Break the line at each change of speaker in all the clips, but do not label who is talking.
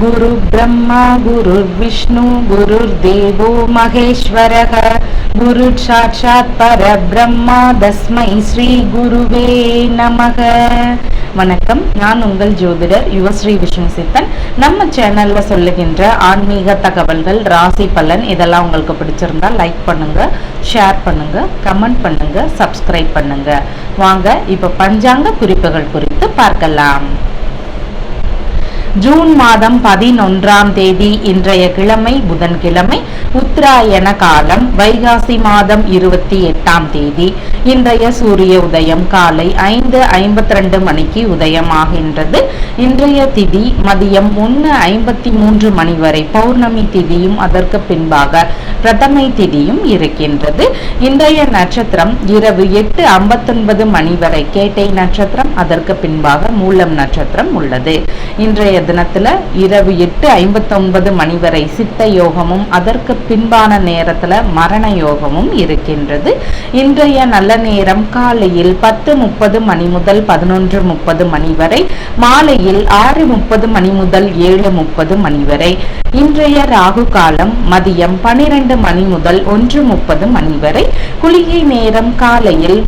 குரு பிரம்மா குரு விஷ்ணு குரு தேவோ மகேஸ்வரக. குரு சாட்சாத் பரபிரம்மா தஸ்மை ஸ்ரீ குருவே நமக. வணக்கம். நான் உங்கள் ஜோதிடர் யுவஸ்ரீ விஷ்ணு சித்தன் நம்ம சேனல்ல சொல்லுகின்ற ஆன்மீக தகவல்கள் ராசி பலன் இதெல்லாம் உங்களுக்கு பிடிச்சிருந்தா லைக் பண்ணுங்க ஷேர் பண்ணுங்க கமெண்ட் பண்ணுங்க சப்ஸ்கிரைப் பண்ணுங்க. வாங்க இப்ப பஞ்சாங்க குறிப்புகள் குறித்து பார்க்கலாம். ஜூன் மாதம் பதினொன்றாம் தேதி இன்றைய கிழமை புதன்கிழமை உத்தராயண காலம் வைகாசி மாதம் இருபத்தி எட்டாம் தேதி. இன்றைய சூரிய உதயம் காலை ஐந்து ஐம்பத்தி ரெண்டு மணிக்கு உதயமாகின்றது. இன்றைய திதி மதியம் ஒன்று ஐம்பத்தி மூன்று மணி வரை பௌர்ணமி திதியும் அதற்கு பின்பாக பிரதமை திதியும் இருக்கின்றது. இன்றைய நட்சத்திரம் இரவு எட்டு ஐம்பத்தொன்பது மணி வரை கேட்டை நட்சத்திரம் அதற்கு பின்பாக மூலம் நட்சத்திரம் உள்ளது. இன்றைய தினத்தில் இரவு எட்டு ஐம்பத்தொன்பது மணி வரை சித்த யோகமும் அதற்கு பின்பான நேரத்துல மரண யோகமும் இருக்கின்றது. இன்றைய நல்ல நேரம் காலையில் பத்து முப்பது மணி முதல் பதினொன்று முப்பது மணி வரை மாலையில் ஆறு முப்பது மணி முதல் ஏழு முப்பது மணி வரை. இன்றைய ராகு காலம் மதியம் பனிரெண்டு மணி முதல் ஒன்று முப்பது மணி வரை. குளிகை நேரம் காலையில்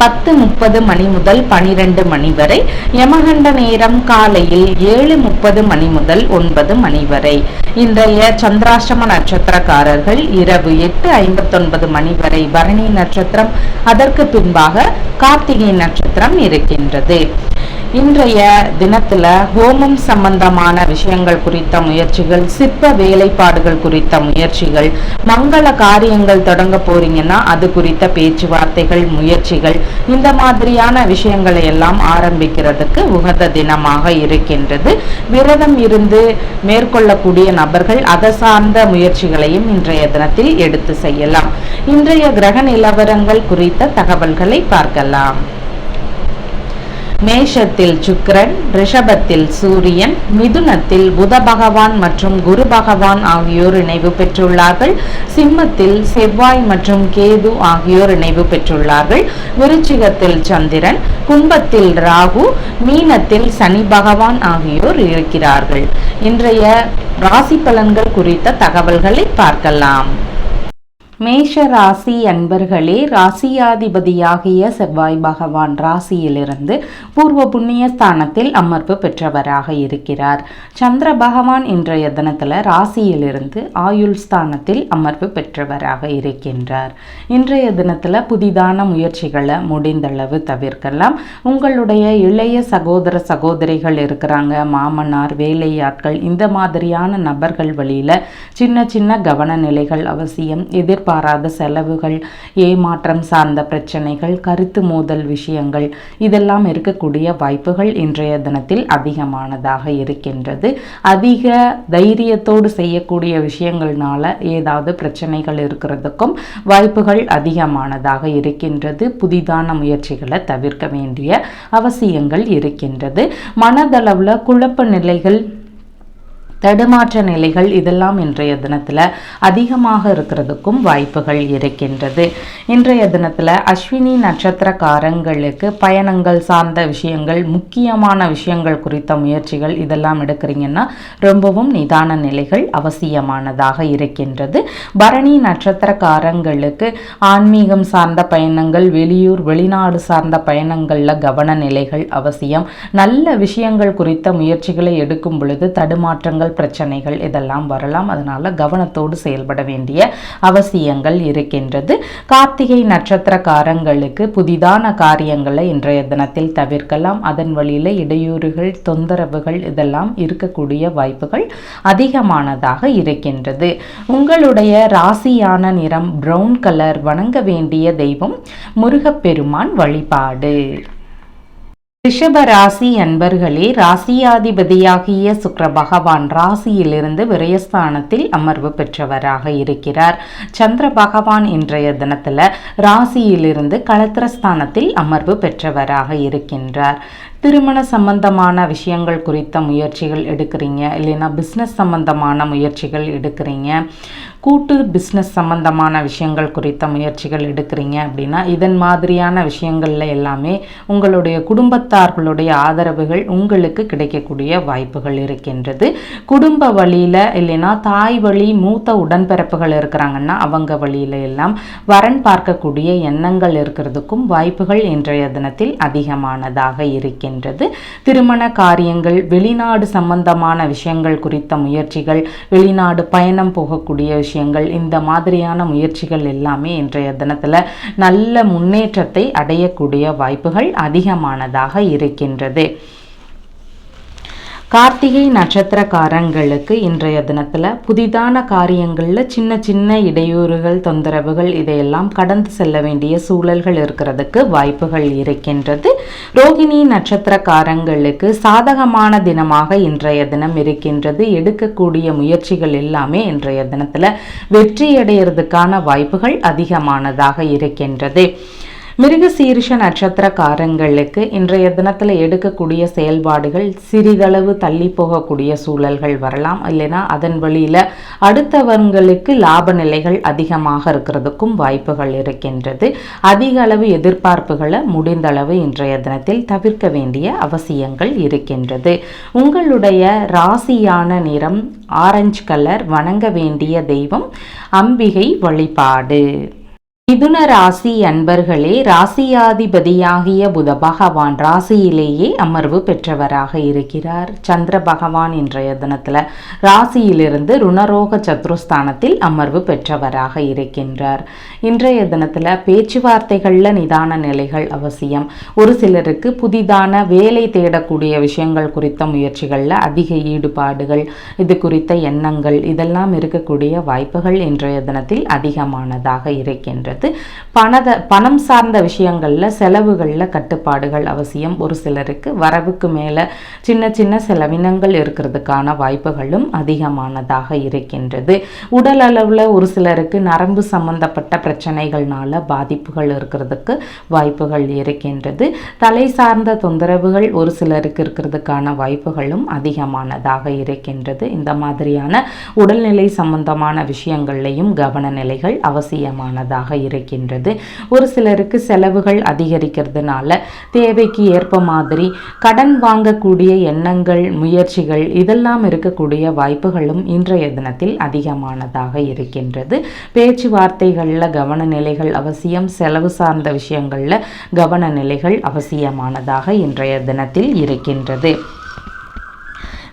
பத்து முப்பது மணி முதல் பனிரெண்டு மணி வரை யமகண்ட நேரம் காலையில் ஏழு முப்பது மணி முதல் ஒன்பது மணி வரை. இன்றைய சந்திராஷ்டம நட்சத்திரக்காரர்கள் இரவு எட்டு ஐம்பத்தொன்பது மணி வரை பரணி நட்சத்திரம். அதற்கு பின்பாக கார்த்திகை நட்சத்திரம் இருக்கின்றது. இன்றைய தினத்துல ஹோமம் சம்பந்தமான விஷயங்கள் குறித்த முயற்சிகள் சிற்ப வேலைப்பாடுகள் குறித்த முயற்சிகள் மங்கள காரியங்கள் தொடங்க போறீங்கன்னா அது குறித்த பேச்சுவார்த்தைகள் முயற்சிகள் இந்த மாதிரியான விஷயங்களை எல்லாம் ஆரம்பிக்கிறதுக்கு உகந்த தினமாக இருக்கின்றது. விரதம் இருந்து மேற்கொள்ளக்கூடிய நபர்கள் அதை சார்ந்த முயற்சிகளையும் இன்றைய தினத்தில் எடுத்து செய்யலாம். இன்றைய கிரக நிலவரங்கள் குறித்த தகவல்களை பார்க்கலாம். மேஷத்தில் சுக்கிரன் ரிஷபத்தில் சூரியன் மிதுனத்தில் புத பகவான் மற்றும் குரு பகவான் ஆகியோர் இணைவு பெற்றுள்ளார்கள். சிம்மத்தில் செவ்வாய் மற்றும் கேது ஆகியோர் இணைவு பெற்றுள்ளார்கள். விருச்சிகத்தில் சந்திரன் கும்பத்தில் ராகு மீனத்தில் சனி பகவான் ஆகியோர் இருக்கிறார்கள். இன்றைய ராசி பலன்கள் குறித்த தகவல்களை பார்க்கலாம். மேஷ ராசி அன்பர்களே ராசியாதிபதியாகிய செவ்வாய் பகவான் ராசியிலிருந்து பூர்வ புண்ணிய ஸ்தானத்தில் அமர்வு பெற்றவராக இருக்கிறார். சந்திர பகவான் இன்றைய தினத்தில் ராசியிலிருந்து ஆயுள் ஸ்தானத்தில் அமர்வு பெற்றவராக இருக்கின்றார். இன்றைய தினத்தில் புதிதான முயற்சிகளை முடிந்தளவு தவிர்க்கலாம். உங்களுடைய இளைய சகோதர சகோதரிகள் இருக்கிறாங்க மாமனார் வேலையாட்கள் இந்த மாதிரியான நபர்கள் வழியில் சின்ன சின்ன கவன நிலைகள் அவசியம் எதிர்ப்பு எதிர்பாராத செலவுகள் ஏமாற்றம் சார்ந்த பிரச்சனைகள் கருத்து மோதல் விஷயங்கள் இதெல்லாம் இருக்கக்கூடிய வாய்ப்புகள் இன்றைய தினத்தில் அதிகமானதாக இருக்கின்றது. அதிக தைரியத்தோடு செய்யக்கூடிய விஷயங்கள்னால ஏதாவது பிரச்சனைகள் இருக்கிறதுக்கும் வாய்ப்புகள் அதிகமானதாக இருக்கின்றது. புதிதான முயற்சிகளை தவிர்க்க வேண்டிய அவசியங்கள் இருக்கின்றது. மனதளவில் குழப்ப நிலைகள் தடுமாற்ற நிலைகள் இதெல்லாம் இன்றைய தினத்தில் அதிகமாக இருக்கிறதுக்கும் வாய்ப்புகள் இருக்கின்றது. இன்றைய தினத்தில் அஸ்வினி நட்சத்திரக்காரங்களுக்கு பயணங்கள் சார்ந்த விஷயங்கள் முக்கியமான விஷயங்கள் குறித்த முயற்சிகள் இதெல்லாம் எடுக்கிறீங்கன்னா ரொம்பவும் நிதான நிலைகள் அவசியமானதாக இருக்கின்றது. பரணி நட்சத்திரக்காரங்களுக்கு ஆன்மீகம் சார்ந்த பயணங்கள் வெளியூர் வெளிநாடு சார்ந்த பயணங்களில் கவன நிலைகள் அவசியம். நல்ல விஷயங்கள் குறித்த முயற்சிகளை எடுக்கும் பொழுது தடுமாற்றங்கள் பிரச்சனைகள் இதெல்லாம் வரலாம். அதனால கவனத்தோடு செயல்பட வேண்டிய அவசியங்கள் இருக்கின்றது. கார்த்திகை நட்சத்திரக்காரங்களுக்கு புதிதான காரியங்களை இன்றைய தினத்தில் தவிர்க்கலாம். அதன் வழியில் இடையூறுகள் தொந்தரவுகள் இதெல்லாம் இருக்கக்கூடிய வாய்ப்புகள் அதிகமானதாக இருக்கின்றது. உங்களுடைய ராசியான நிறம் பிரவுன் கலர் வணங்க வேண்டிய தெய்வம் முருகப்பெருமான் வழிபாடு. ரிஷப ராசி அன்பர்களே ராசியாதிபதியாகிய சுக்கர பகவான் ராசியிலிருந்து விரயஸ்தானத்தில் அமர்வு பெற்றவராக இருக்கிறார். சந்திர பகவான் இன்றைய தினத்தில் ராசியிலிருந்து களத்திரஸ்தானத்தில் அமர்வு பெற்றவராக இருக்கின்றார். திருமண சம்பந்தமான விஷயங்கள் குறித்த முயற்சிகள் எடுக்கிறீங்க இல்லைன்னா பிஸ்னஸ் சம்பந்தமான முயற்சிகள் எடுக்கிறீங்க கூட்டு பிஸ்னஸ் சம்பந்தமான விஷயங்கள் குறித்த முயற்சிகள் எடுக்கிறீங்க அப்படின்னா இதன் மாதிரியான விஷயங்கள்ல எல்லாமே உங்களுடைய குடும்பத்தார்களுடைய ஆதரவுகள் உங்களுக்கு கிடைக்கக்கூடிய வாய்ப்புகள் இருக்கின்றது. குடும்ப வழியில் இல்லைன்னா தாய் வழி மூத்த உடன்பிறப்புகள் இருக்கிறாங்கன்னா அவங்க வழியில எல்லாம் வரன் பார்க்கக்கூடிய எண்ணங்கள் இருக்கிறதுக்கும் வாய்ப்புகள் இன்றைய தினத்தில் அதிகமானதாக இருக்கின்றது திருமண காரியங்கள் வெளிநாடு சம்பந்தமான விஷயங்கள் குறித்த முயற்சிகள் வெளிநாடு பயணம் போகக்கூடிய விஷயங்கள் இந்த மாதிரியான முயற்சிகள் எல்லாமே இன்றைய தினத்தில் நல்ல முன்னேற்றத்தை அடையக்கூடிய வாய்ப்புகள் அதிகமானதாக இருக்கின்றது. கார்த்திகை நட்சத்திரக்காரங்களுக்கு இன்றைய தினத்தில் புதிதான காரியங்களில் சின்ன சின்ன இடையூறுகள் தொந்தரவுகள் இதையெல்லாம் கடந்து செல்ல வேண்டிய சூழல்கள் இருக்கிறதுக்கு வாய்ப்புகள் இருக்கின்றது. ரோகிணி நட்சத்திரக்காரங்களுக்கு சாதகமான தினமாக இன்றைய தினம் இருக்கின்றது. எடுக்கக்கூடிய முயற்சிகள் எல்லாமே இன்றைய தினத்தில் வெற்றியடைகிறதுக்கான வாய்ப்புகள் அதிகமானதாக இருக்கின்றது. மிருகசீரிஷ நட்சத்திரக்காரங்களுக்கு இன்றைய தினத்தில் எடுக்கக்கூடிய செயல்பாடுகள் சிறிதளவு தள்ளி போகக்கூடிய சூழல்கள் வரலாம். இல்லைன்னா அதன் வழியில் அடுத்தவங்களுக்கு லாப நிலைகள் அதிகமாக இருக்கிறதுக்கும் வாய்ப்புகள் இருக்கின்றது. அதிக அளவு எதிர்பார்ப்புகளை முடிந்தளவு இன்றைய தினத்தில் தவிர்க்க வேண்டிய அவசியங்கள் இருக்கின்றது. உங்களுடைய ராசியான நிறம் ஆரஞ்சு கலர் வணங்க வேண்டிய தெய்வம் அம்பிகை வழிபாடு. மிதுன ராசி அன்பர்களே ராசியாதிபதியாகிய புத பகவான் ராசியிலேயே அமர்வு பெற்றவராக இருக்கிறார். சந்திர பகவான் இன்றைய தினத்தில் ராசியிலிருந்து ருணரோக சத்ருஸ்தானத்தில் அமர்வு பெற்றவராக இருக்கின்றார். இன்றைய தினத்தில் பேச்சுவார்த்தைகளில் நிதான நிலைகள் அவசியம். ஒரு சிலருக்கு புதிதான வேலை தேடக்கூடிய விஷயங்கள் குறித்த முயற்சிகளில் அதிக ஈடுபாடுகள் இது குறித்த எண்ணங்கள் இதெல்லாம் இருக்கக்கூடிய வாய்ப்புகள் இன்றைய தினத்தில் அதிகமானதாக இருக்கின்றது. பணத பணம் சார்ந்த விஷயங்களில் செலவுகளில் கட்டுப்பாடுகள் அவசியம். ஒரு சிலருக்கு வரவுக்கு மேலே சின்ன சின்ன செலவினங்கள் இருக்கிறதுக்கான வாய்ப்புகளும் அதிகமானதாக இருக்கின்றது. உடல் அளவில் ஒரு சிலருக்கு நரம்பு சம்பந்தப்பட்ட பிரச்சனைகள்னால பாதிப்புகள் இருக்கிறதுக்கு வாய்ப்புகள் இருக்கின்றது. தலை சார்ந்த தொந்தரவுகள் ஒரு சிலருக்கு இருக்கிறதுக்கான வாய்ப்புகளும் அதிகமானதாக இருக்கின்றது. இந்த மாதிரியான உடல்நிலை சம்பந்தமான விஷயங்கள்லையும் கவன நிலைகள் அவசியமானதாக இருக்கின்றது. ஒரு சிலருக்கு செலவுகள் அதிகரிக்கிறதுனால தேவைக்கு ஏற்ப மாதிரி கடன் வாங்கக்கூடிய எண்ணங்கள் முயற்சிகள் இதெல்லாம் இருக்கக்கூடிய வாய்ப்புகளும் இன்றைய தினத்தில் அதிகமானதாக இருக்கின்றது. பேச்சுவார்த்தைகளில் கவன நிலைகள் அவசியம் செலவு சார்ந்த விஷயங்களில் கவன நிலைகள் அவசியமானதாக இன்றைய தினத்தில் இருக்கின்றது.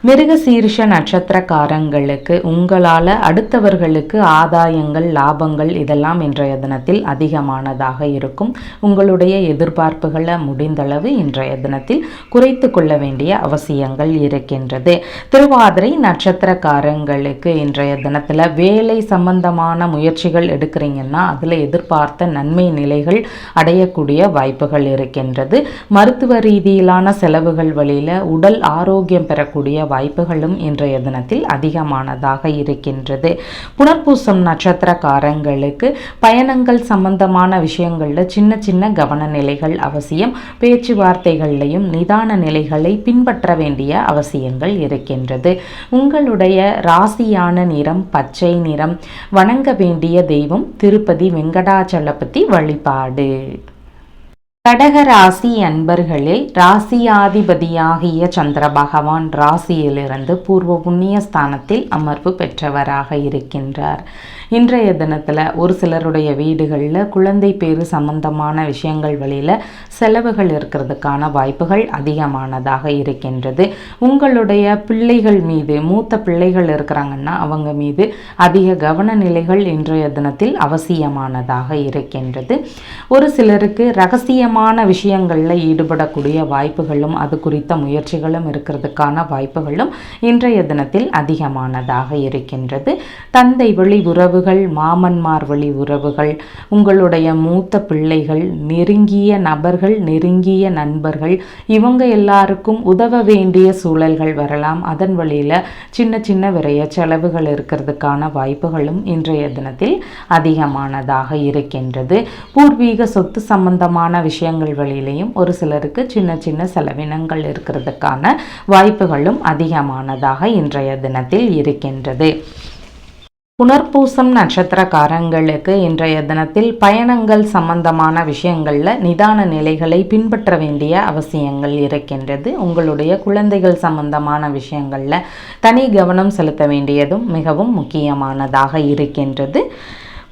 மிருகசீர்ஷ நட்சத்திரக்காரங்களுக்கு உங்களால் அடுத்தவர்களுக்கு ஆதாயங்கள் லாபங்கள் இதெல்லாம் இன்றைய தினத்தில் அதிகமானதாக இருக்கும். உங்களுடைய எதிர்பார்ப்புகளை முடிந்தளவு இன்றைய தினத்தில் குறைத்து கொள்ள வேண்டிய அவசியங்கள் இருக்கின்றது. திருவாதிரை நட்சத்திரக்காரங்களுக்கு இன்றைய தினத்தில் வேலை சம்பந்தமான முயற்சிகள் எடுக்கிறீங்கன்னா அதில் எதிர்பார்த்த நன்மை நிலைகள் அடையக்கூடிய வாய்ப்புகள் இருக்கின்றது. மருத்துவ ரீதியிலான செலவுகள் வழியில் உடல் ஆரோக்கியம் பெறக்கூடிய வாய்ப்புகளும் இன்றைய தினத்தில் அதிகமானதாக இருக்கின்றது. புனர்பூசம் நட்சத்திரக்காரங்களுக்கு பயணங்கள் சம்பந்தமான விஷயங்களில் சின்ன சின்ன கவன நிலைகள் அவசியம். பேச்சுவார்த்தைகள்லையும் நிதான நிலைகளை பின்பற்ற வேண்டிய அவசியங்கள் இருக்கின்றது. உங்களுடைய ராசியான நிறம் பச்சை நிறம் வணங்க வேண்டிய தெய்வம் திருப்பதி வெங்கடாச்சலபதி வழிபாடு. கடக ராசி ராசியாதிபதியாகிய சந்திர பகவான் ராசியிலிருந்து பூர்வ புண்ணிய ஸ்தானத்தில் அமர்வு பெற்றவராக இருக்கின்றார். இன்றைய தினத்தில் ஒரு சிலருடைய வீடுகளில் குழந்தை பேரு சம்பந்தமான விஷயங்கள் வழியில் செலவுகள் இருக்கிறதுக்கான வாய்ப்புகள் அதிகமானதாக இருக்கின்றது. உங்களுடைய பிள்ளைகள் மீது மூத்த பிள்ளைகள் இருக்கிறாங்கன்னா அவங்க மீது அதிக கவன நிலைகள் இன்றைய தினத்தில் அவசியமானதாக இருக்கின்றது. ஒரு சிலருக்கு சம்பந்தமான விஷயங்களில் ஈடுபடக்கூடிய வாய்ப்புகளும் அது குறித்த முயற்சிகளும் இருக்கிறதுக்கான வாய்ப்புகளும் இன்றைய தினத்தில் அதிகமானதாக இருக்கின்றது. தந்தை வழி உறவுகள் மாமன்மார் வழி உறவுகள் உங்களுடைய மூத்த பிள்ளைகள் நெருங்கிய நபர்கள் நெருங்கிய நண்பர்கள் இவங்க எல்லாருக்கும் உதவ வேண்டிய சூழல்கள் வரலாம். அதன் வழியில் சின்ன சின்ன விரைய செலவுகள் இருக்கிறதுக்கான வாய்ப்புகளும் இன்றைய தினத்தில் அதிகமானதாக இருக்கின்றது. பூர்வீக சொத்து சம்பந்தமான விஷயம் விஷயங்கள் வழியிலையும் ஒரு சிலருக்கு சின்ன சின்ன செலவினங்கள் இருக்கிறதுக்கான வாய்ப்புகளும் அதிகமானதாக இன்றைய தினத்தில் இருக்கின்றது. புனர்பூசம் நட்சத்திரக்காரங்களுக்கு இன்றைய தினத்தில் பயணங்கள் சம்பந்தமான விஷயங்களில் நிதான நிலைகளை பின்பற்ற வேண்டிய அவசியங்கள் இருக்கின்றது. உங்களுடைய குழந்தைகள் சம்பந்தமான விஷயங்களில் தனி கவனம் செலுத்த வேண்டியதும் மிகவும் முக்கியமானதாக இருக்கின்றது.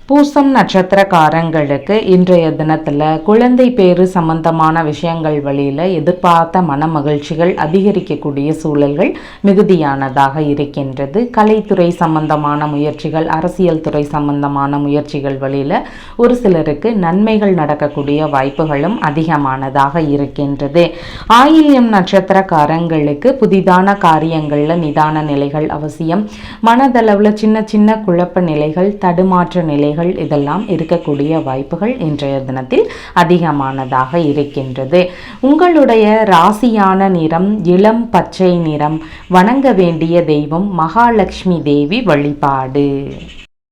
பூசம் நட்சத்திரக்காரங்களுக்கு இன்றைய தினத்தில் குழந்தை பேரு சம்பந்தமான விஷயங்கள் வழியில் எதிர்பார்த்த மன மகிழ்ச்சிகள் அதிகரிக்கக்கூடிய சூழல்கள் மிகுதியானதாக இருக்கின்றது. கலைத்துறை சம்பந்தமான முயற்சிகள் அரசியல் துறை சம்பந்தமான முயற்சிகள் வழியில் ஒரு சிலருக்கு நன்மைகள் நடக்கக்கூடிய வாய்ப்புகளும் அதிகமானதாக இருக்கின்றது. ஆயில்யம் நட்சத்திரக்காரங்களுக்கு புதிதான காரியங்களில் நிதான நிலைகள் அவசியம். மனதளவில் சின்ன சின்ன குழப்ப நிலைகள் தடுமாற்ற நிலைகள் இதெல்லாம் இருக்கக்கூடிய வாய்ப்புகள் இன்றைய தினத்தில் அதிகமானதாக இருக்கின்றது. உங்களுடைய ராசியான நிறம் இளம் பச்சை நிறம் வணங்க வேண்டிய தெய்வம் மகாலட்சுமி தேவி வழிபாடு.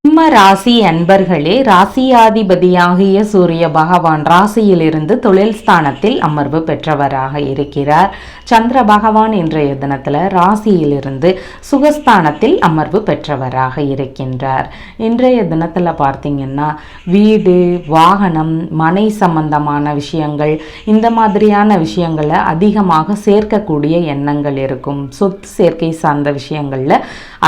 சிம்ம ராசி அன்பர்களே ராசியாதிபதியாகிய சூரிய பகவான் ராசியிலிருந்து தொழில் ஸ்தானத்தில் அமர்வு பெற்றவராக இருக்கிறார். சந்திர பகவான் இன்றைய தினத்தில் ராசியிலிருந்து சுகஸ்தானத்தில் அமர்வு பெற்றவராக இருக்கின்றார். இன்றைய தினத்தில் பார்த்திங்கன்னா வீடு வாகனம் மனை சம்பந்தமான விஷயங்கள் இந்த மாதிரியான விஷயங்களை அதிகமாக சேர்க்கக்கூடிய எண்ணங்கள் இருக்கும். சொத்து சேர்க்கை சார்ந்த விஷயங்களில்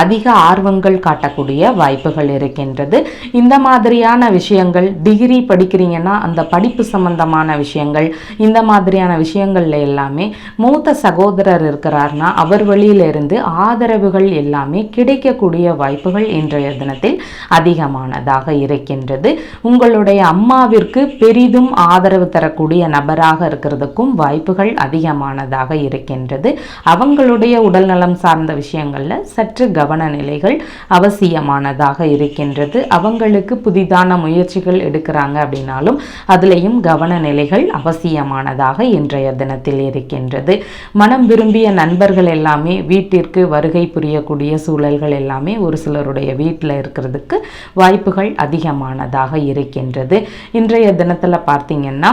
அதிக ஆர்வங்கள் காட்டக்கூடிய வாய்ப்புகள் இருக்கும் இருக்கின்றது. இந்த மாதிரியான விஷயங்கள் டிகிரி படிக்கிறீங்கன்னா அந்த படிப்பு சம்பந்தமான விஷயங்கள் இந்த மாதிரியான விஷயங்கள்ல எல்லாமே மூத்த சகோதரர் இருக்கிறார்னா அவர் வழியிலிருந்து ஆதரவுகள் எல்லாமே கிடைக்கக்கூடிய வாய்ப்புகள் இன்றைய தினத்தில் அதிகமானதாக இருக்கின்றது. உங்களுடைய அம்மாவிற்கு பெரிதும் ஆதரவு தரக்கூடிய நபராக இருக்கிறதுக்கும் வாய்ப்புகள் அதிகமானதாக இருக்கின்றது. அவங்களுடைய உடல்நலம் சார்ந்த விஷயங்கள்ல சற்று கவன நிலைகள் அவசியமானதாக இருக்கின்றது. அவங்களுக்கு புதிதான முயற்சிகள் எடுக்கிறாங்க அப்படின்னாலும் அதுலேயும் கவன நிலைகள் அவசியமானதாக இன்றைய தினத்தில் இருக்கின்றது. மனம் விரும்பிய நண்பர்கள் எல்லாமே வீட்டிற்கு வருகை புரியக்கூடிய சூழல்கள் எல்லாமே ஒரு சிலருடைய வீட்டில் இருக்கிறதுக்கு வாய்ப்புகள் அதிகமானதாக இருக்கின்றது. இன்றைய தினத்தில் பார்த்தீங்கன்னா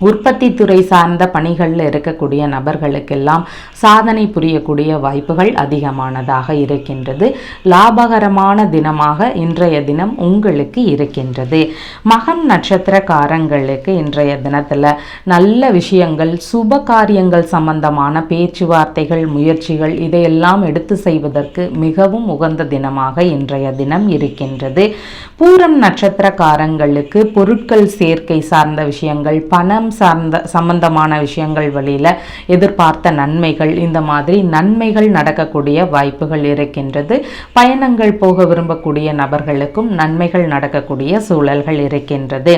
உற்பத்தி துறை சார்ந்த பணிகளில் இருக்கக்கூடிய நபர்களுக்கெல்லாம் சாதனை புரியக்கூடிய வாய்ப்புகள் அதிகமானதாக இருக்கின்றது. லாபகரமான தினமாக இன்றைய தினம் உங்களுக்கு இருக்கின்றது. மகம் நட்சத்திரக்காரங்களுக்கு இன்றைய தினத்தில் நல்ல விஷயங்கள் சுப காரியங்கள் சம்பந்தமான பேச்சுவார்த்தைகள் முயற்சிகள் இதையெல்லாம் எடுத்து செய்வதற்கு மிகவும் உகந்த தினமாக இன்றைய தினம் இருக்கின்றது. பூரம் நட்சத்திரக்காரங்களுக்கு பொருட்கள் சேர்க்கை சார்ந்த விஷயங்கள் பணம் பணம் சார்ந்த சம்பந்தமான விஷயங்கள் வழியில் எதிர்பார்த்த நன்மைகள் இந்த மாதிரி நன்மைகள் நடக்கக்கூடிய வாய்ப்புகள் இருக்கின்றது. பயணங்கள் போக விரும்பக்கூடிய நபர்களுக்கும் நன்மைகள் நடக்கக்கூடிய சூழல்கள் இருக்கின்றது.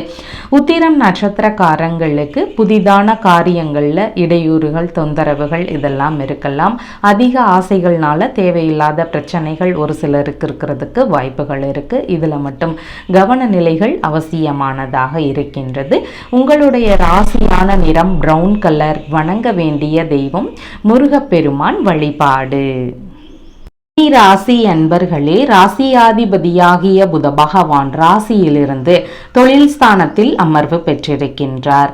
உத்திரம் நட்சத்திரக்காரங்களுக்கு புதிதான காரியங்களில் இடையூறுகள் தொந்தரவுகள் இதெல்லாம் இருக்கலாம். அதிக ஆசைகள்னால தேவையில்லாத பிரச்சனைகள் ஒரு சிலருக்கு இருக்கிறதுக்கு வாய்ப்புகள் இருக்கு. இதில் மட்டும் கவன நிலைகள் அவசியமானதாக இருக்கின்றது. உங்களுடைய ராசியான நிறம் ப்ரௌன் கலர் வணங்க வேண்டிய தெய்வம் முருகப்பெருமான் வழிபாடு. ராசி அன்பர்களே ராசியாதிபதியாகிய புத பகவான் ராசியிலிருந்து தொழில் ஸ்தானத்தில் அமர்வு பெற்றிருக்கின்றார்.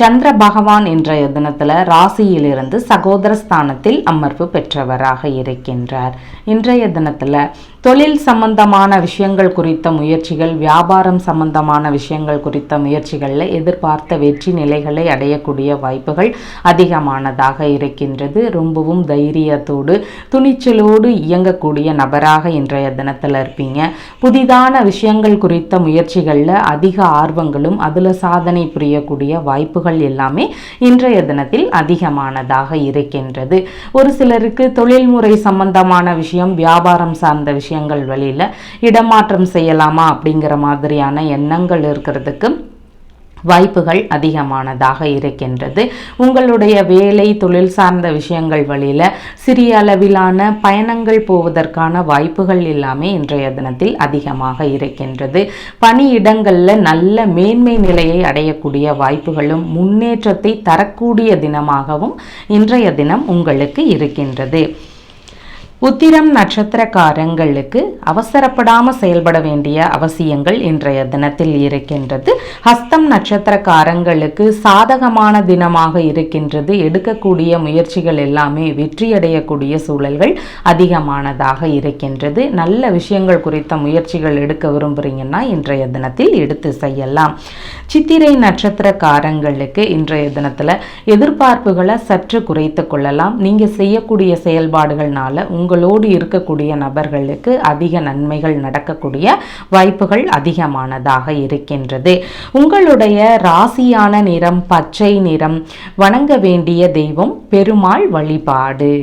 சந்திர பகவான் இன்றைய தினத்தில் ராசியிலிருந்து சகோதர ஸ்தானத்தில் அமர்வு பெற்றவராக இருக்கின்றார். இன்றைய தினத்தில் தொழில் சம்பந்தமான விஷயங்கள் குறித்த முயற்சிகள் வியாபாரம் சம்பந்தமான விஷயங்கள் குறித்த முயற்சிகளில் எதிர்பார்த்த வெற்றி நிலைகளை அடையக்கூடிய வாய்ப்புகள் அதிகமானதாக இருக்கின்றது. ரொம்பவும் தைரியத்தோடு துணிச்சலோடு இயங்கக்கூடிய நபராக இன்றைய தினத்தில் இருப்பீங்க. புதிதான விஷயங்கள் குறித்த முயற்சிகளில் அதிக ஆர்வங்களும் அதில் சாதனை புரியக்கூடிய வாய்ப்புகள் எல்லாமே இன்றைய தினத்தில் அதிகமானதாக இருக்கின்றது. ஒரு சிலருக்கு தொழில்முறை சம்பந்தமான விஷயம் வியாபாரம் சார்ந்த விஷயம் விஷயங்கள் வழியில் இடமாற்றம் செய்யலாமா அப்படிங்கிற மாதிரியான எண்ணங்கள் இருக்கிறதுக்கு வாய்ப்புகள் அதிகமானதாக இருக்கின்றது. உங்களுடைய வேலை தொழில் சார்ந்த விஷயங்கள் வழியில் சிறிய அளவிலான பயணங்கள் போவதற்கான வாய்ப்புகள் எல்லாமே இன்றைய தினத்தில் அதிகமாக இருக்கின்றது. பணியிடங்களில் நல்ல மேன்மை நிலையை அடையக்கூடிய வாய்ப்புகளும் முன்னேற்றத்தை தரக்கூடிய தினமாகவும் இன்றைய தினம் உங்களுக்கு இருக்கின்றது. உத்திரம் நட்சத்திரக்காரங்களுக்கு அவசரப்படாமல் செயல்பட வேண்டிய அவசியங்கள் இன்றைய தினத்தில் இருக்கின்றது. ஹஸ்தம் நட்சத்திரக்காரங்களுக்கு சாதகமான தினமாக இருக்கின்றது. எடுக்கக்கூடிய முயற்சிகள் எல்லாமே வெற்றியடையக்கூடிய சூழல்கள் அதிகமானதாக இருக்கின்றது. நல்ல விஷயங்கள் குறித்த முயற்சிகள் எடுக்க விரும்புறீங்கன்னா இன்றைய தினத்தில் எடுத்து செய்யலாம். சித்திரை நட்சத்திரக்காரங்களுக்கு இன்றைய தினத்தில் எதிர்பார்ப்புகளை சற்று குறைத்து கொள்ளலாம். நீங்கள் செய்யக்கூடிய செயல்பாடுகள்னால உங்கள் உங்களோடு இருக்கக்கூடிய நபர்களுக்கு அதிக நன்மைகள் நடக்கக்கூடிய வாய்ப்புகள் அதிகமானதாக இருக்கின்றது. உங்களுடைய ராசியான நிறம் பச்சை நிறம் வணங்க வேண்டிய தெய்வம் பெருமாள் வழிபாடு.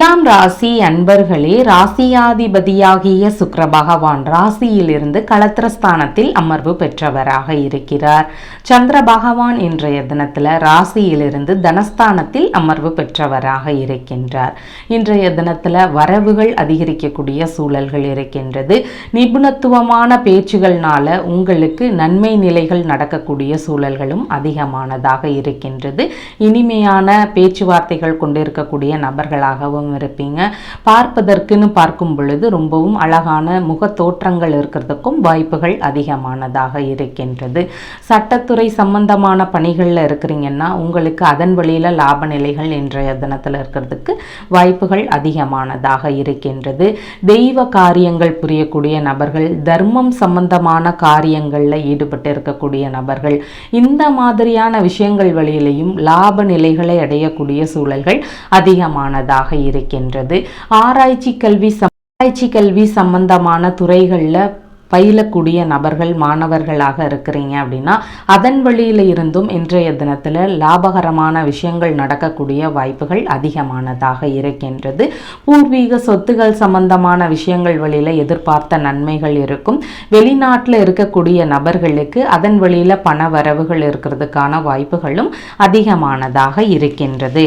இரண்டாம் ராசி அன்பர்களே ராசியாதிபதியாகிய சுக்கர பகவான் ராசியிலிருந்து கலத்திரஸ்தானத்தில் அமர்வு பெற்றவராக இருக்கிறார். சந்திர பகவான் இன்றைய தினத்தில் ராசியிலிருந்து தனஸ்தானத்தில் அமர்வு பெற்றவராக இருக்கின்றார். இன்றைய தினத்துல வரவுகள் அதிகரிக்கக்கூடிய சூழல்கள் இருக்கின்றது. நிபுணத்துவமான பேச்சுகள்னால உங்களுக்கு நன்மை நிலைகள் நடக்கக்கூடிய சூழல்களும் அதிகமானதாக இருக்கின்றது. இனிமையான பேச்சுவார்த்தைகள் கொண்டிருக்கக்கூடிய நபர்களாகவும் இருப்பீங்க. பார்ப்பதற்குன்னு பார்க்கும் பொழுது ரொம்பவும் அழகான முக தோற்றங்கள் இருக்கிறதுக்கும் வாய்ப்புகள் அதிகமானதாக இருக்கின்றது. சட்டத்துறை சம்பந்தமான பணிகளில் இருக்கிறீங்கன்னா உங்களுக்கு அதன் வழியில் லாப நிலைகள் இன்றைய தினத்தில் இருக்கிறதுக்கு வாய்ப்புகள் அதிகமானதாக இருக்கின்றது. தெய்வ காரியங்கள் புரியக்கூடிய நபர்கள் தர்மம் சம்பந்தமான காரியங்களில் ஈடுபட்டு இருக்கக்கூடிய நபர்கள் இந்த மாதிரியான விஷயங்கள் வழியிலையும் லாப நிலைகளை அடையக்கூடிய சூழல்கள் அதிகமானதாக இருக்கு இருக்கின்றது. ஆராய்ச்சி கல்வி ஆராய்ச்சி கல்வி சம்பந்தமான துறைகளில் பயிலக்கூடிய நபர்கள் மாணவர்களாக இருக்கிறீங்க அப்படின்னா அதன் வழியில இருந்தும் இன்றைய தினத்தில் லாபகரமான விஷயங்கள் நடக்கக்கூடிய வாய்ப்புகள் அதிகமானதாக இருக்கின்றது. பூர்வீக சொத்துகள் சம்பந்தமான விஷயங்கள் வழியில எதிர்பார்த்த நன்மைகள் இருக்கும். வெளிநாட்டில் இருக்கக்கூடிய நபர்களுக்கு அதன் வழியில பண வரவுகள் இருக்கிறதுக்கான வாய்ப்புகளும் அதிகமானதாக இருக்கின்றது.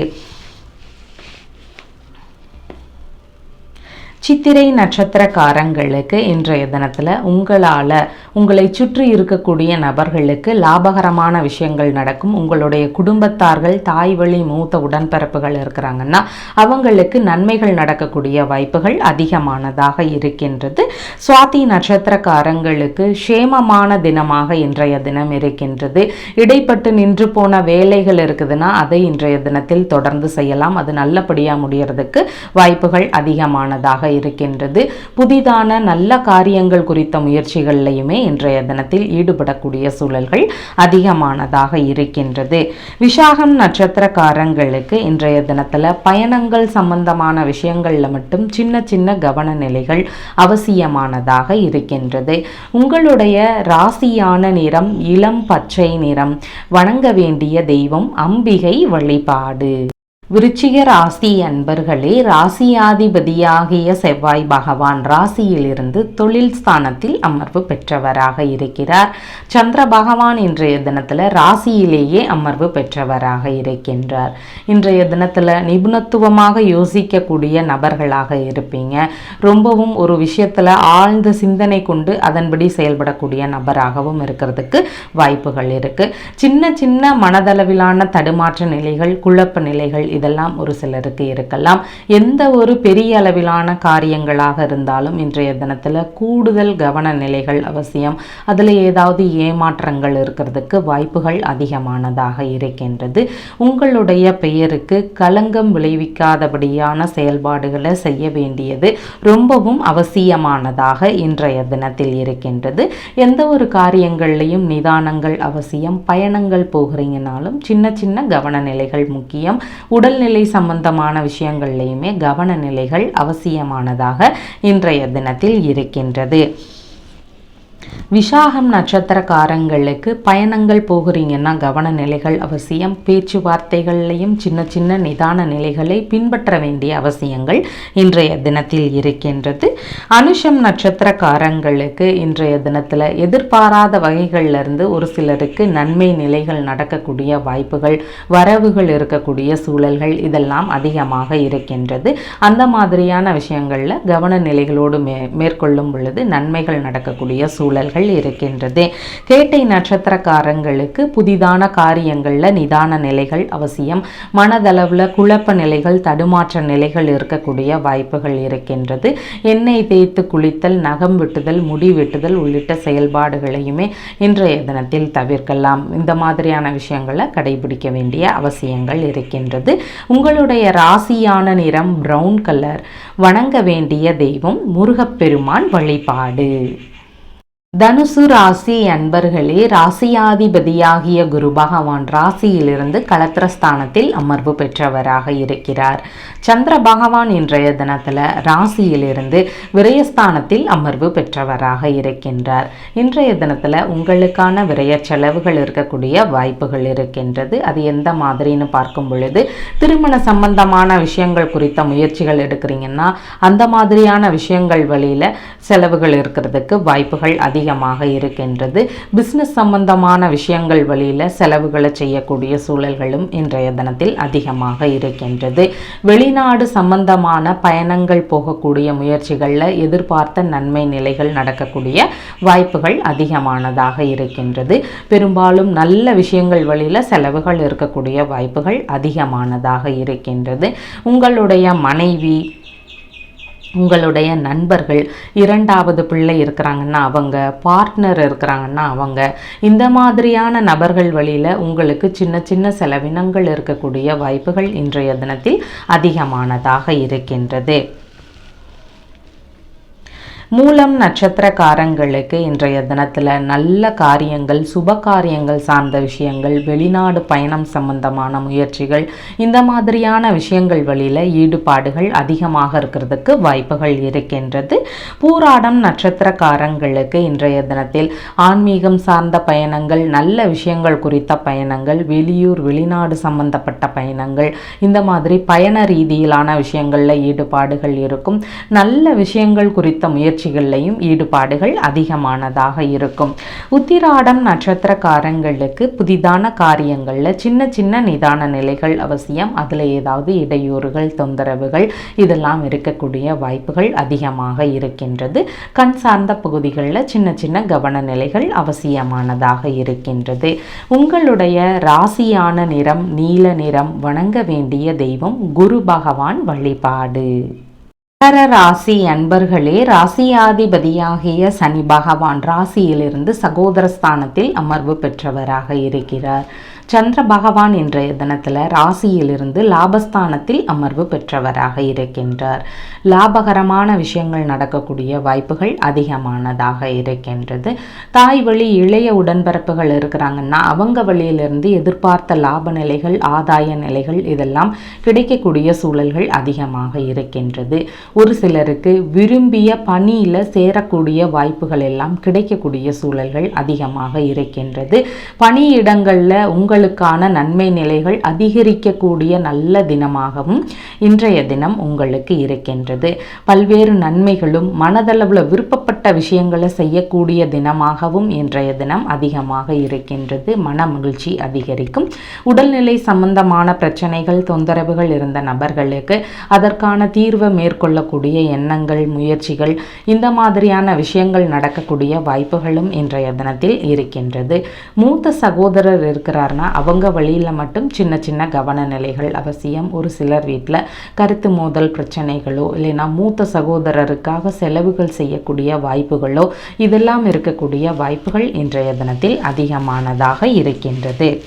சித்திரை நட்சத்திரக்காரங்களுக்கு இன்றைய தினத்தில் உங்களால் உங்களை சுற்றி இருக்கக்கூடிய நபர்களுக்கு லாபகரமான விஷயங்கள் நடக்கும். உங்களுடைய குடும்பத்தார்கள் தாய் வழி மூத்த உடன்பிறப்புகள் இருக்கிறாங்கன்னா அவங்களுக்கு நன்மைகள் நடக்கக்கூடிய வாய்ப்புகள் அதிகமானதாக இருக்கின்றது. சுவாதி நட்சத்திரக்காரங்களுக்கு சேமமான தினமாக இன்றைய தினம் இருக்கின்றது. இடைப்பட்டு நின்று போன வேலைகள் இருக்குதுன்னா அதை இன்றைய தினத்தில் தொடர்ந்து செய்யலாம். அது நல்லபடியாக முடியறதுக்கு வாய்ப்புகள் அதிகமானதாக இருக்கின்றது. புதிதான நல்ல காரியங்கள் குறித்த முயற்சிகள்லையுமே இன்றைய தினத்தில் ஈடுபடக்கூடிய சூழல்கள் அதிகமானதாக இருக்கின்றது. விஷாகம் நட்சத்திரக்காரங்களுக்கு இன்றைய தினத்தில் பயணங்கள் சம்பந்தமான விஷயங்களில் மட்டும் சின்ன சின்ன கவன நிலைகள் அவசியமானதாக இருக்கின்றது. உங்களுடைய ராசியான நிறம் இளம் பச்சை நிறம் வணங்க வேண்டிய தெய்வம் அம்பிகை வழிபாடு. விருச்சிக ராசி அன்பர்களே ராசியாதிபதியாகிய செவ்வாய் பகவான் ராசியிலிருந்து தொழில் ஸ்தானத்தில் அமர்வு பெற்றவராக இருக்கிறார். சந்திர பகவான் இன்றைய தினத்தில் ராசியிலேயே அமர்வு பெற்றவராக இருக்கின்றார். இன்றைய தினத்தில் நிபுணத்துவமாக யோசிக்கக்கூடிய நபர்களாக இருப்பீங்க. ரொம்பவும் ஒரு விஷயத்தில் ஆழ்ந்த சிந்தனை கொண்டு அதன்படி செயல்படக்கூடிய நபராகவும் இருக்கிறதுக்கு வாய்ப்புகள் இருக்குது சின்ன சின்ன மனதளவிலான தடுமாற்ற நிலைகள் குழப்ப நிலைகள் இதெல்லாம் ஒரு சிலருக்கு இருக்கலாம். எந்த ஒரு பெரிய அளவிலான காரியங்களாக இருந்தாலும் இன்றைய தினத்தில் கூடுதல் கவன நிலைகள் அவசியம். அதில் ஏதாவது ஏமாற்றங்கள் இருக்கிறதுக்கு வாய்ப்புகள் அதிகமானதாக இருக்கின்றது. உங்களுடைய பெயருக்கு களங்கம் விளைவிக்காதபடியான செயல்பாடுகளை செய்ய வேண்டியது ரொம்பவும் அவசியமானதாக இன்றைய தினத்தில் இருக்கின்றது. எந்த ஒரு காரியங்கள்லையும் நிதானங்கள் அவசியம் பயணங்கள் போகிறீங்கனாலும் சின்ன சின்ன கவன நிலைகள் முக்கியம் உடல்நிலை சம்பந்தமான விஷயங்கள்லையுமே கவன நிலைகள் அவசியமானதாக இன்றைய தினத்தில் இருக்கின்றது. விசாகம் நட்சத்திரக்காரங்களுக்கு பயணங்கள் போகிறீங்கன்னா கவன நிலைகள் அவசியம். பேச்சுவார்த்தைகள்லையும் சின்ன சின்ன நிதான நிலைகளை பின்பற்ற வேண்டிய அவசியங்கள் இன்றைய தினத்தில் இருக்கின்றது. அனுஷம் நட்சத்திரக்காரங்களுக்கு இன்றைய தினத்தில் எதிர்பாராத வகைகள்ல இருந்து ஒரு சிலருக்கு நன்மை நிலைகள் நடக்கக்கூடிய வாய்ப்புகள் வரவுகள் இருக்கக்கூடிய சூழல்கள் இதெல்லாம் அதிகமாக இருக்கின்றது. அந்த மாதிரியான விஷயங்களில் கவன நிலைகளோடு மே மேற்கொள்ளும் பொழுது நன்மைகள் நடக்கக்கூடிய சூழல் சூழல்கள் இருக்கின்றது. கேட்டை நட்சத்திரக்காரங்களுக்கு புதிதான காரியங்களில் நிதான நிலைகள் அவசியம். மனதளவில் குழப்ப நிலைகள் தடுமாற்ற நிலைகள் இருக்கக்கூடிய வாய்ப்புகள் இருக்கின்றது. எண்ணெய் தேய்த்து குளித்தல் நகம் வெட்டுதல் முடி வெட்டுதல் உள்ளிட்ட செயல்பாடுகளையுமே இன்றைய தினத்தில் தவிர்க்கலாம். இந்த மாதிரியான விஷயங்களை கடைபிடிக்க வேண்டிய அவசியங்கள் இருக்கின்றது. உங்களுடைய ராசியான நிறம் பிரவுன் கலர் வணங்க வேண்டிய தெய்வம் முருகப்பெருமான் வழிபாடு. தனுசு ராசி அன்பர்களே ராசியாதிபதியாகிய குரு பகவான் ராசியிலிருந்து கலத்திரஸ்தானத்தில் அமர்வு பெற்றவராக இருக்கிறார். சந்திர பகவான் இன்றைய தினத்தில் ராசியிலிருந்து விரயஸ்தானத்தில் அமர்வு பெற்றவராக இருக்கின்றார். இன்றைய தினத்தில் உங்களுக்கான விரய செலவுகள் இருக்கக்கூடிய வாய்ப்புகள் இருக்கின்றது. அது எந்த மாதிரின்னு பார்க்கும் பொழுது திருமண சம்பந்தமான விஷயங்கள் குறித்த முயற்சிகள் எடுக்கிறீங்கன்னா அந்த மாதிரியான விஷயங்கள் வழியில் செலவுகள் இருக்கிறதுக்கு வாய்ப்புகள் அதிக அதிகமாக இருக்கின்றது. பிஸ்னஸ் சம்பந்தமான விஷயங்கள் வழியில் செலவுகளை செய்யக்கூடிய சூழல்களும் இன்றைய தினத்தில் அதிகமாக இருக்கின்றது. வெளிநாடு சம்பந்தமான பயணங்கள் போகக்கூடிய முயற்சிகளில் எதிர்பார்த்த நன்மை நிலைகள் நடக்கக்கூடிய வாய்ப்புகள் அதிகமானதாக இருக்கின்றது. பெரும்பாலும் நல்ல விஷயங்கள் வழியில் செலவுகள் இருக்கக்கூடிய வாய்ப்புகள் அதிகமானதாக இருக்கின்றது. உங்களுடைய மனைவி உங்களுடைய நண்பர்கள் இரண்டாவது பிள்ளை இருக்கிறாங்கன்னா அவங்க பார்ட்னர் இருக்கிறாங்கன்னா அவங்க இந்த மாதிரியான நபர்கள் வழியில் உங்களுக்கு சின்ன சின்ன செலவினங்கள் இருக்கக்கூடிய வாய்ப்புகள் இன்றைய தினத்தில் அதிகமானதாக இருக்கின்றது. மூலம் நட்சத்திரக்காரங்களுக்கு இன்றைய தினத்தில் நல்ல காரியங்கள் சுப காரியங்கள் சார்ந்த விஷயங்கள் வெளிநாடு பயணம் சம்பந்தமான முயற்சிகள் இந்த மாதிரியான விஷயங்கள் வழியில் ஈடுபாடுகள் அதிகமாக இருக்கிறதுக்கு வாய்ப்புகள் இருக்கின்றது. பூராடம் நட்சத்திரக்காரங்களுக்கு இன்றைய தினத்தில் ஆன்மீகம் சார்ந்த பயணங்கள் நல்ல விஷயங்கள் குறித்த பயணங்கள் வெளியூர் வெளிநாடு சம்பந்தப்பட்ட பயணங்கள் இந்த மாதிரி பயண ரீதியிலான விஷயங்களில் ஈடுபாடுகள் இருக்கும். நல்ல விஷயங்கள் குறித்த முயற்சி முயற்சிகள்லையும் ஈடுபாடுகள் அதிகமானதாக இருக்கும். உத்திராடம் நட்சத்திரக்காரங்களுக்கு புதிதான காரியங்களில் சின்ன சின்ன நிதான நிலைகள் அவசியம். அதில் ஏதாவது இடையூறுகள் தொந்தரவுகள் இதெல்லாம் இருக்கக்கூடிய வாய்ப்புகள் அதிகமாக இருக்கின்றது. கண் சார்ந்த பகுதிகளில் சின்ன சின்ன கவன நிலைகள் அவசியமானதாக இருக்கின்றது. உங்களுடைய ராசியான நிறம் நீல நிறம் வணங்க வேண்டிய தெய்வம் குரு பகவான் வழிபாடு. மகர ராசி அன்பர்களே ராசியாதிபதியாகிய சனி பகவான் ராசியிலிருந்து சகோதர ஸ்தானத்தில் அமர்வு பெற்றவராக இருக்கிறார். சந்திர பகவான் இன்றைய தினத்தில் ராசியிலிருந்து லாபஸ்தானத்தில் அமர்வு பெற்றவராக இருக்கின்றார். லாபகரமான விஷயங்கள் நடக்கக்கூடிய வாய்ப்புகள் அதிகமானதாக இருக்கின்றது. தாய் வழி இளைய உடன்பிறப்புகள் இருக்கிறாங்கன்னா அவங்க வழியிலிருந்து எதிர்பார்த்த லாப நிலைகள் ஆதாய நிலைகள் இதெல்லாம் கிடைக்கக்கூடிய சூழல்கள் அதிகமாக இருக்கின்றது. ஒரு சிலருக்கு விரும்பிய பணியில் சேரக்கூடிய வாய்ப்புகள் எல்லாம் கிடைக்கக்கூடிய சூழல்கள் அதிகமாக இருக்கின்றது. பணியிடங்களில் உங்கள் உங்களுக்கான நன்மை நிலைகள் அதிகரிக்கக்கூடிய நல்ல தினமாகவும் இன்றைய தினம் உங்களுக்கு இருக்கின்றது. பல்வேறு நன்மைகளும் மனதளவில் விருப்பப்பட்ட விஷயங்களை செய்யக்கூடிய தினமாகவும் இன்றைய தினம் அதிகமாக இருக்கின்றது. மன மகிழ்ச்சி அதிகரிக்கும். உடல்நிலை சம்பந்தமான பிரச்சனைகள் தொந்தரவுகள் இருந்த நபர்களுக்கு அதற்கான தீர்வை மேற்கொள்ளக்கூடிய எண்ணங்கள் முயற்சிகள் இந்த மாதிரியான விஷயங்கள் நடக்கக்கூடிய வாய்ப்புகளும் இன்றைய தினத்தில் இருக்கின்றது. மூத்த சகோதரர் இருக்கிறார்னா அவங்க வழியில் மட்டும் சின்ன சின்ன கவன நிலைகள் அவசியம். ஒரு சிலர் வீட்டில் கருத்து மோதல் பிரச்சனைகளோ இல்லைன்னா மூத்த சகோதரருக்காக செலவுகள் செய்யக்கூடிய வாய்ப்புகளோ இதெல்லாம் இருக்கக்கூடிய வாய்ப்புகள் இன்றைய தினத்தில் அதிகமானதாக இருக்கின்றது.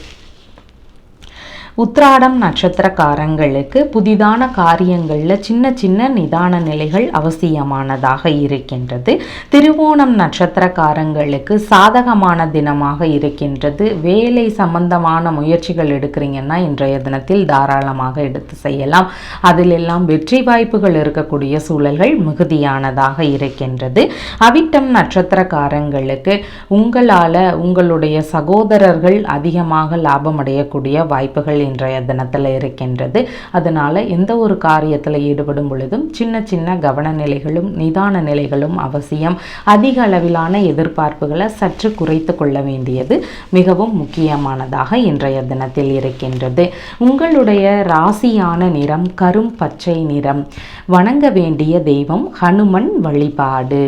உத்ராடம் நட்சத்திரக்காரங்களுக்கு புதிதான காரியங்களில் சின்ன சின்ன நிதான நிலைகள் அவசியமானதாக இருக்கின்றது. திருவோணம் நட்சத்திரக்காரங்களுக்கு சாதகமான தினமாக இருக்கின்றது. வேலை சம்பந்தமான முயற்சிகள் எடுக்கிறீங்கன்னா இன்றைய தினத்தில் தாராளமாக எடுத்து செய்யலாம். அதிலெல்லாம் வெற்றி வாய்ப்புகள் இருக்கக்கூடிய சூழல்கள் மிகுதியானதாக இருக்கின்றது. அவிட்டம் நட்சத்திரக்காரங்களுக்கு உங்களால் உங்களுடைய சகோதரர்கள் அதிகமாக லாபம் அடையக்கூடிய வாய்ப்புகள் இன்றைய தினத்தில் இருக்கின்றது. அதனால் எந்த ஒரு காரியத்தில் ஈடுபடும் பொழுதும் சின்ன சின்ன கவன நிலைகளும் நிதான நிலைகளும் அவசியம். அதிக அளவிலான எதிர்பார்ப்புகளை சற்று குறைத்து கொள்ள வேண்டியது மிகவும் முக்கியமானதாக இன்றைய தினத்தில் இருக்கின்றது. உங்களுடைய ராசியான நிறம் கரும் பச்சை நிறம். வணங்க வேண்டிய தெய்வம் ஹனுமன் வழிபாடு.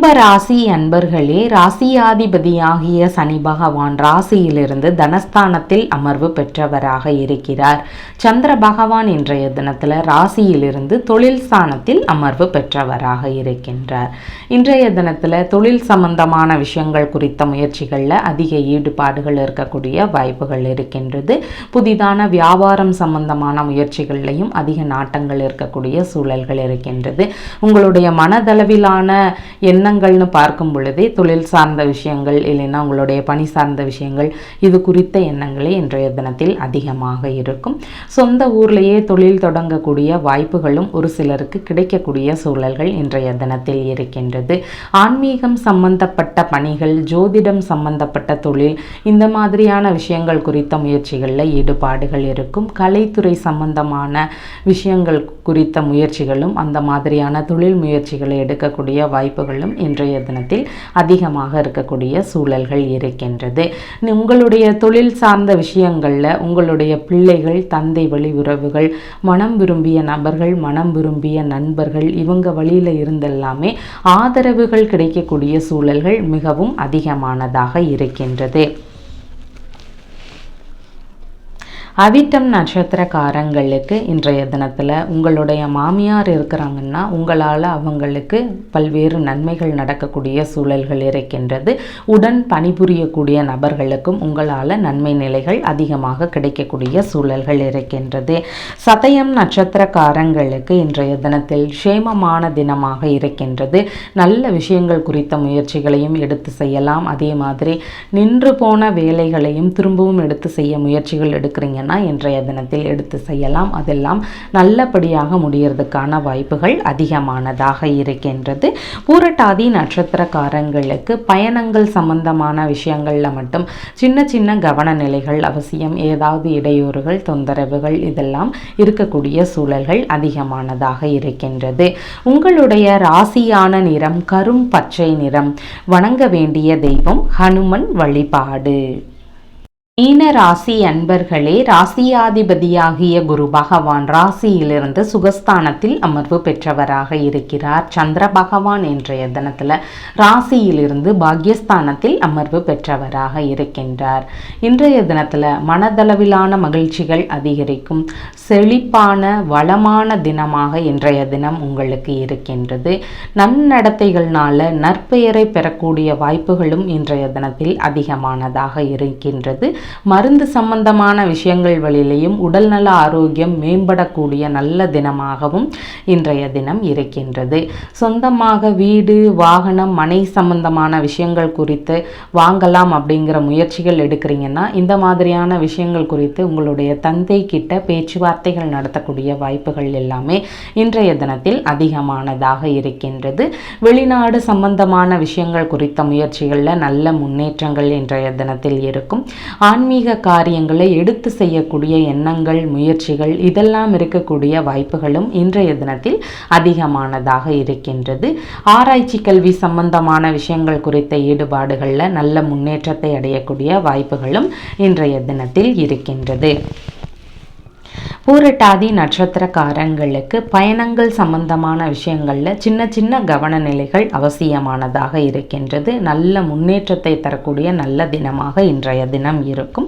கும்பராசி அன்பர்களே ராசியாதிபதியாகிய சனி பகவான் ராசியிலிருந்து தனஸ்தானத்தில் அமர்வு பெற்றவராக இருக்கிறார். சந்திர பகவான் இன்றைய தினத்தில் ராசியிலிருந்து தொழில் ஸ்தானத்தில் அமர்வு பெற்றவராக இருக்கின்றார். இன்றைய தினத்தில் தொழில் சம்பந்தமான விஷயங்கள் குறித்த முயற்சிகளில் அதிக ஈடுபாடுகள் இருக்கக்கூடிய வாய்ப்புகள் இருக்கின்றது. புதிதான வியாபாரம் சம்பந்தமான முயற்சிகள்லையும் அதிக நாட்டங்கள் இருக்கக்கூடிய சூழல்கள் இருக்கின்றது. உங்களுடைய மனதளவிலான என்ன எண்ணங்கள்னு பார்க்கும் பொழுதே தொழில் சார்ந்த விஷயங்கள் இல்லைன்னா உங்களுடைய பணி சார்ந்த விஷயங்கள் இது குறித்த எண்ணங்களே இன்றைய தினத்தில் அதிகமாக இருக்கும். சொந்த ஊர்லேயே தொழில் தொடங்கக்கூடிய வாய்ப்புகளும் ஒரு சிலருக்கு கிடைக்கக்கூடிய சூழல்கள் இன்றைய தினத்தில் இருக்கின்றது. ஆன்மீகம் சம்பந்தப்பட்ட பணிகள் ஜோதிடம் சம்பந்தப்பட்ட தொழில் இந்த மாதிரியான விஷயங்கள் குறித்த முயற்சிகளில் ஈடுபாடுகள் இருக்கும். கலைத்துறை சம்பந்தமான விஷயங்கள் குறித்த முயற்சிகளும் அந்த மாதிரியான தொழில் முயற்சிகளை எடுக்கக்கூடிய வாய்ப்புகளும் இன்றைய தினத்தில் அதிகமாக இருக்கக்கூடிய சூழல்கள் இருக்கின்றது. உங்களுடைய தொழில் சார்ந்த விஷயங்களில் உங்களுடைய பிள்ளைகள் தந்தை வழி உறவுகள் மனம் விரும்பிய நபர்கள் மனம் விரும்பிய நண்பர்கள் இவங்க வழியில் இருந்தெல்லாமே ஆதரவுகள் கிடைக்கக்கூடிய சூழல்கள் மிகவும் அதிகமானதாக இருக்கின்றது. அவிட்டம் நட்சத்திரக்காரங்களுக்கு இன்றைய தினத்தில் உங்களுடைய மாமியார் இருக்கிறாங்கன்னா உங்களால் அவங்களுக்கு பல்வேறு நன்மைகள் நடக்கக்கூடிய சூழல்கள் இருக்கின்றது. உடன் பணிபுரியக்கூடிய நபர்களுக்கும் உங்களால் நன்மை நிலைகள் அதிகமாக கிடைக்கக்கூடிய சூழல்கள் இருக்கின்றது. சதயம் நட்சத்திரக்காரங்களுக்கு இன்றைய தினத்தில் க்ஷேமமான தினமாக இருக்கின்றது. நல்ல விஷயங்கள் குறித்த முயற்சிகளையும் எடுத்து செய்யலாம். அதே மாதிரி நின்று போன வேலைகளையும் திரும்பவும் எடுத்து செய்ய முயற்சிகள் எடுக்கிறீங்க செய்யணும்னா இன்றைய தினத்தில் எடுத்து செய்யலாம். அதெல்லாம் நல்லபடியாக முடியறதுக்கான வாய்ப்புகள் அதிகமானதாக இருக்கின்றது. பூரட்டாதி நட்சத்திரக்காரங்களுக்கு பயணங்கள் சம்பந்தமான விஷயங்களில் மட்டும் சின்ன சின்ன கவன நிலைகள் அவசியம். ஏதாவது இடையூறுகள் தொந்தரவுகள் இதெல்லாம் இருக்கக்கூடிய சூழல்கள் அதிகமானதாக இருக்கின்றது. உங்களுடைய ராசியான நிறம் கரும் பச்சை நிறம். வணங்க வேண்டிய தெய்வம் ஹனுமன் வழிபாடு. மீன ராசி அன்பர்களே ராசியாதிபதியாகிய குரு பகவான் ராசியிலிருந்து சுகஸ்தானத்தில் அமர்வு பெற்றவராக இருக்கிறார். சந்திர பகவான் இன்றைய தினத்தில் ராசியிலிருந்து பாக்யஸ்தானத்தில் அமர்வு பெற்றவராக இருக்கின்றார். இன்றைய தினத்தில் மனதளவிலான மகிழ்ச்சிகள் அதிகரிக்கும். செழிப்பான வளமான தினமாக இன்றைய தினம் உங்களுக்கு இருக்கின்றது. நன்னடத்தைகள்னால நற்பெயரை பெறக்கூடிய வாய்ப்புகளும் இன்றைய தினத்தில் அதிகமானதாக இருக்கின்றது. மருந்து சம்பந்தமான விஷயங்கள் வழியிலையும் உடல்நல ஆரோக்கியம் மேம்படக்கூடிய நல்ல தினமாகவும் இன்றைய தினம் இருக்கின்றது. சொந்தமாக வீடு வாகனம் மனை சம்பந்தமான விஷயங்கள் குறித்து வாங்கலாம் அப்படிங்கிற முயற்சிகள் எடுக்கிறீங்கன்னா இந்த மாதிரியான விஷயங்கள் குறித்து உங்களுடைய தந்தை கிட்ட பேச்சுவார்த்தைகள் நடத்தக்கூடிய வாய்ப்புகள் எல்லாமே இன்றைய தினத்தில் அதிகமானதாக இருக்கின்றது. வெளிநாடு சம்பந்தமான விஷயங்கள் குறித்த முயற்சிகளில் நல்ல முன்னேற்றங்கள் இன்றைய தினத்தில் இருக்கும். ஆன்மீக காரியங்களை எடுத்து செய்யக்கூடிய எண்ணங்கள் முயற்சிகள் இதெல்லாம் இருக்கக்கூடிய வாய்ப்புகளும் இன்றைய தினத்தில் அதிகமானதாக இருக்கின்றது. ஆராய்ச்சி கல்வி சம்பந்தமான விஷயங்கள் குறித்த ஈடுபாடுகளில் நல்ல முன்னேற்றத்தை அடையக்கூடிய வாய்ப்புகளும் இன்றைய தினத்தில் இருக்கின்றது. பூரட்டாதி நட்சத்திரக்காரங்களுக்கு பயணங்கள் சம்பந்தமான விஷயங்களில் சின்ன சின்ன கவன நிலைகள் அவசியமானதாக இருக்கின்றது. நல்ல முன்னேற்றத்தை தரக்கூடிய நல்ல தினமாக இன்றைய தினம் இருக்கும்.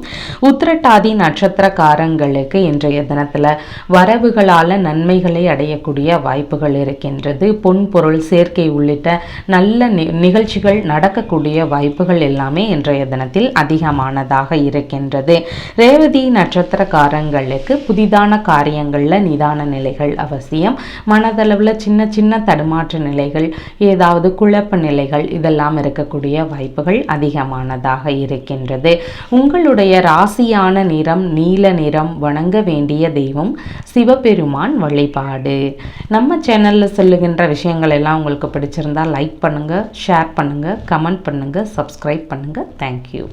உத்திரட்டாதி நட்சத்திரக்காரங்களுக்கு இன்றைய தினத்தில் வரவுகளால் நன்மைகளை அடையக்கூடிய வாய்ப்புகள் இருக்கின்றது. பொன் பொருள் சேர்க்கை உள்ளிட்ட நல்ல நிகழ்ச்சிகள் நடக்கக்கூடிய வாய்ப்புகள் எல்லாமே இன்றைய தினத்தில் அதிகமானதாக இருக்கின்றது. ரேவதி நட்சத்திரக்காரங்களுக்கு புதிதான முக்கியமான காரியங்களில் நிதான நிலைகள் அவசியம். மனதளவில் சின்ன சின்ன தடுமாற்ற நிலைகள் ஏதாவது குழப்ப நிலைகள் இதெல்லாம் இருக்கக்கூடிய வாய்ப்புகள் அதிகமானதாக இருக்கின்றது. உங்களுடைய ராசியான நிறம் நீல நிறம் வணங்க வேண்டிய தெய்வம் சிவபெருமான் வழிபாடு. நம்ம சேனலில் சொல்லுகின்ற விஷயங்கள் எல்லாம் உங்களுக்கு பிடிச்சிருந்தா லைக் பண்ணுங்கள் ஷேர் பண்ணுங்கள் கமெண்ட் பண்ணுங்கள் சப்ஸ்கிரைப் பண்ணுங்கள் தேங்க்யூ